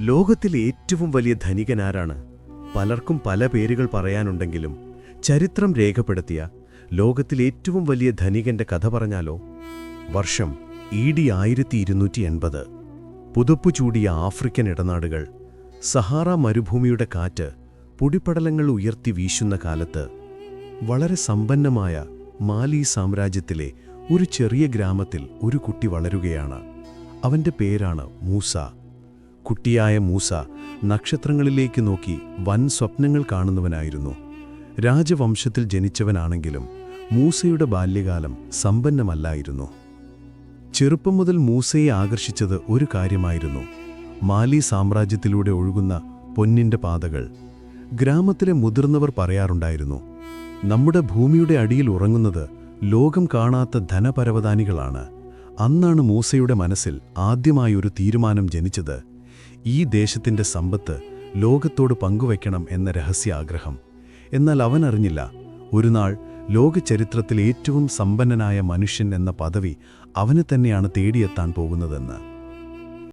ലോകത്തിലെ ഏറ്റവും വലിയ ധനികനാരാണ് പലർക്കും പല പേരുകൾ പറയാനുണ്ടെങ്കിലും ചരിത്രം രേഖപ്പെടുത്തിയ ലോകത്തിലെ ഏറ്റവും വലിയ ധനികന്റെ കഥ പറഞ്ഞാലോ? വർഷം ഇ ഡി ആയിരത്തി ഇരുന്നൂറ്റി എൺപത് പുതുപ്പു ചൂടിയ ആഫ്രിക്കൻ ഇടനാടുകൾ സഹാറ മരുഭൂമിയുടെ കാറ്റ് പൊടിപ്പടലങ്ങൾ ഉയർത്തി വീശുന്ന കാലത്ത് വളരെ സമ്പന്നമായ മാലി സാമ്രാജ്യത്തിലെ ഒരു ചെറിയ ഗ്രാമത്തിൽ ഒരു കുട്ടി വളരുകയാണ്. അവന്റെ പേരാണ് മൂസ. കുട്ടിയായ മൂസ നക്ഷത്രങ്ങളിലേക്ക് നോക്കി വൻ സ്വപ്നങ്ങൾ കാണുന്നവനായിരുന്നു. രാജവംശത്തിൽ ജനിച്ചവനാണെങ്കിലും മൂസയുടെ ബാല്യകാലം സമ്പന്നമല്ലായിരുന്നു. ചെറുപ്പം മുതൽ മൂസയെ ആകർഷിച്ചത് ഒരു കാര്യമായിരുന്നു. മാലി സാമ്രാജ്യത്തിലൂടെ ഒഴുകുന്ന പൊന്നിന്റെ പാതകൾ. ഗ്രാമത്തിലെ മുതിർന്നവർ പറയാറുണ്ടായിരുന്നു നമ്മുടെ ഭൂമിയുടെ അടിയിൽ ഉറങ്ങുന്നത് ലോകം കാണാത്ത ധനപരവതാനികളാണ്. അന്നാണ് മൂസയുടെ മനസ്സിൽ ആദ്യമായൊരു തീരുമാനം ജനിച്ചത് ഈ ദേശത്തിന്റെ സമ്പത്ത് ലോകത്തോട് പങ്കുവയ്ക്കണം എന്ന രഹസ്യ ആഗ്രഹം എന്നാൽ അവൻ അറിഞ്ഞില്ല ഒരു നാൾ ലോകചരിത്രത്തിൽ ഏറ്റവും സമ്പന്നനായ മനുഷ്യൻ എന്ന പദവി അവന് തന്നെയാണ് തേടിയെത്താൻ പോകുന്നതെന്ന്.